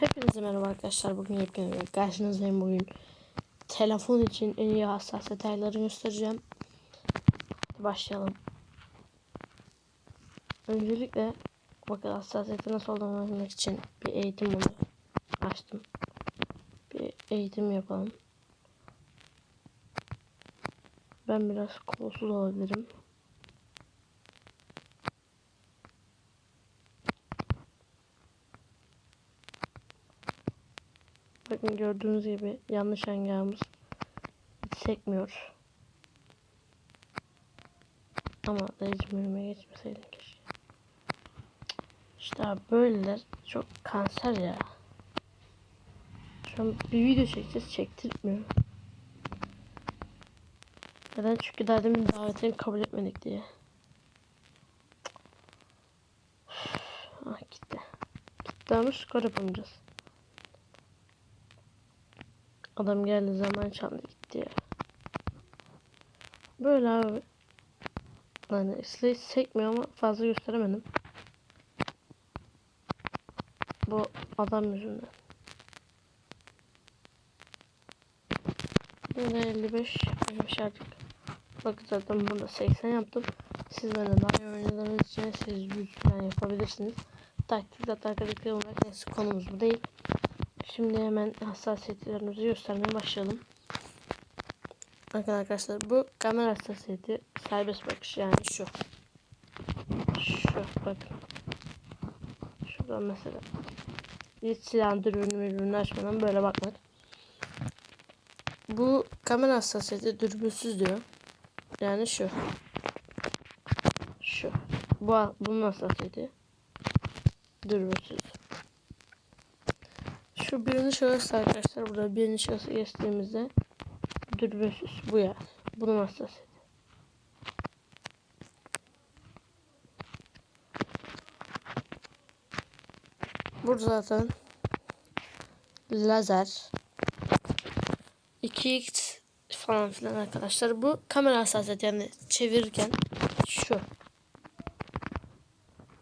Hepinize merhaba arkadaşlar. Bugün yepyeni bir karşınızdayım bugün. Telefon için en iyi hassas detayları göstereceğim. Hadi başlayalım. Öncelikle bakın hassasiyeti nasıl olduğunu için bir eğitim modu açtım. Bir eğitim yapalım. Ben biraz kolsuz olabilirim. Bakın gördüğünüz gibi yanlış hangağımız hiç sekmiyor. Ama dayıcım önüme geçmeseydin keşke. İşte abi böyleler çok kanser ya. Şu an bir video çekeceğiz çektirtmiyor. Neden? Çünkü daha demin davetini kabul etmedik diye. Ah gitti. Gitti ama skor yapamayacağız. Adam geldi zaman çaldı gitti ya. Böyle abi. Yani silah sekmiyor ama fazla gösteremedim. Bu adam yüzünden. Yine 55 55 artık. Bakın zaten burada 80 yaptım. Sizlerle daha iyi oynadığınız için siz 100 falan yapabilirsiniz. Taktik zaten arkadaşlar olarak neyse konumuz bu değil. Şimdi hemen hassasiyetlerimizi göstermeye başlayalım. Bakın arkadaşlar bu kamera hassasiyeti serbest bakış yani şu. Şu bakın. Şuradan mesela. Hiç silahın dürbünü ürünü açmadan böyle bakmak. Bu kamera hassasiyeti dürbünsüz diyor. Yani şu. Şu. Bu bunun hassasiyeti. Dürbünsüz. Şu birinci şahıs arkadaşlar burada birinci şahısı geçtiğimizde dürbünsüz bu ya. Bunun hassasiyeti. Burada zaten lazer 2x falan filan arkadaşlar. Bu kamera hassasiyeti yani çevirirken şu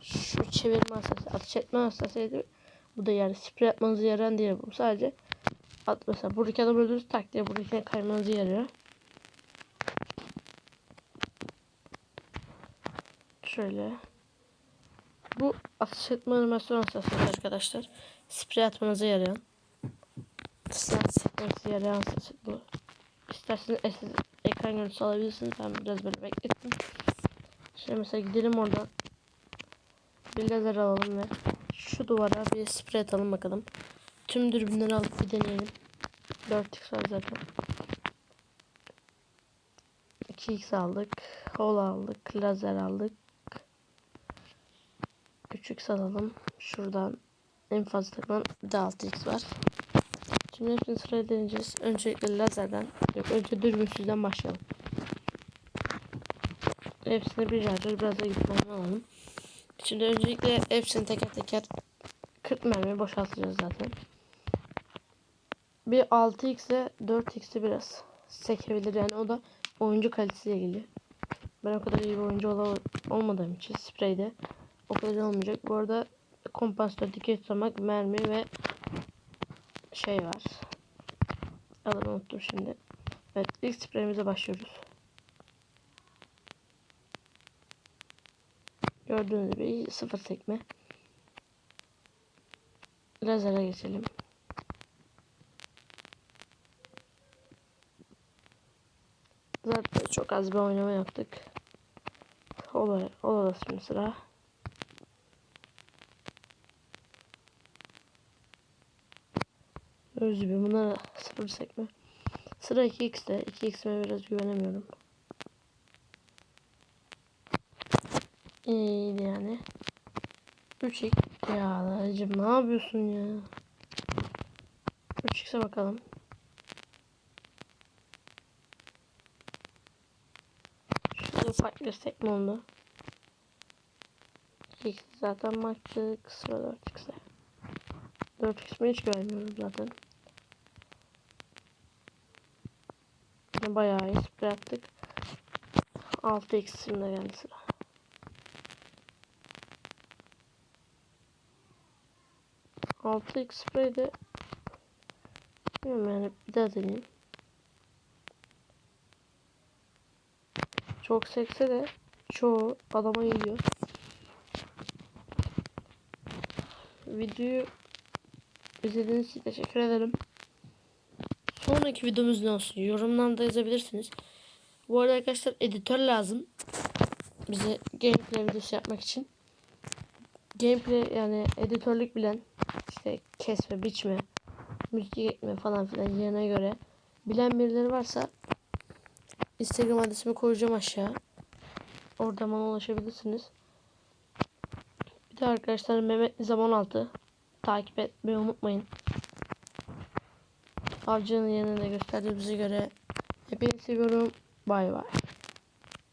şu çevirme hassasiyeti, atış etme hassasiyeti bu da yani sprey yapmanızı yarayan değil bu. Sadece at mesela buradaki adam öldürürüz tak diye buradaki kaymanızı yarıyor. Şöyle. Bu atış etme animasyon hassasiyeti arkadaşlar. Sprey atmanızı yarayan. Silah sıkmanızı yarayan hassasiyet bu. İsterseniz ekran görüntüsü alabilirsiniz. Ben biraz böyle beklettim. Şimdi mesela gidelim oradan. Bir lazer alalım ve şu duvara bir sprey atalım bakalım. Tüm dürbünleri alıp bir deneyelim. 4x var zaten. 2x aldık. Hol aldık. Lazer aldık. 3x alalım. Şuradan en fazla takılan bir de 6x var. Şimdi hepsini sıraya deneyeceğiz. Öncelikle lazerden, yok önce dürbünsüzden başlayalım. Hepsini bir harcar biraz da gitmeni alalım. Şimdi öncelikle hepsini teker teker 40 mermi boşaltacağız zaten. Bir 6x ile 4x'i biraz sekebilir yani o da oyuncu kalitesiyle geliyor. Ben o kadar iyi bir oyuncu ol olmadığım için spreyde o kadar olmayacak. Bu arada kompansatör dikey tutamak, mermi ve şey var. Adını unuttum şimdi. Evet ilk spreyimize başlıyoruz. Gördüğünüz gibi sıfır sekme. Lazere geçelim. Zaten çok az bir oynama yaptık. Olay, olay şimdi sıra. Öz gibi bunlar sıfır sekme. Sıra 2x'te. 2x'ime biraz güvenemiyorum. İyiydi yani. 3x. Ya Lacım ne yapıyorsun ya? 3x'e bakalım. Şurada ufak bir sekme oldu. 2x zaten baktık. Sıra 4x'e. 4x'imi hiç görmüyorum zaten. Bayağı iyi sprey attık. 6x şimdi geldi sıra. 6x sprey de bilmiyorum yani bir daha deneyeyim. Çok sekse de çoğu adama geliyor. Videoyu izlediğiniz için teşekkür ederim. Sonraki videomuz ne olsun? Yorumlarda yazabilirsiniz. Bu arada arkadaşlar editör lazım. Bize gameplay videosu yapmak için. Gameplay yani editörlük bilen işte kesme, biçme, müzik ekme falan filan yerine göre bilen birileri varsa Instagram adresimi koyacağım aşağı. Oradan bana ulaşabilirsiniz. Bir de arkadaşlar Mehmet Nizam 16 takip etmeyi unutmayın. Avcının de gösterdiğimize göre hepinizi seviyorum. Bay bay.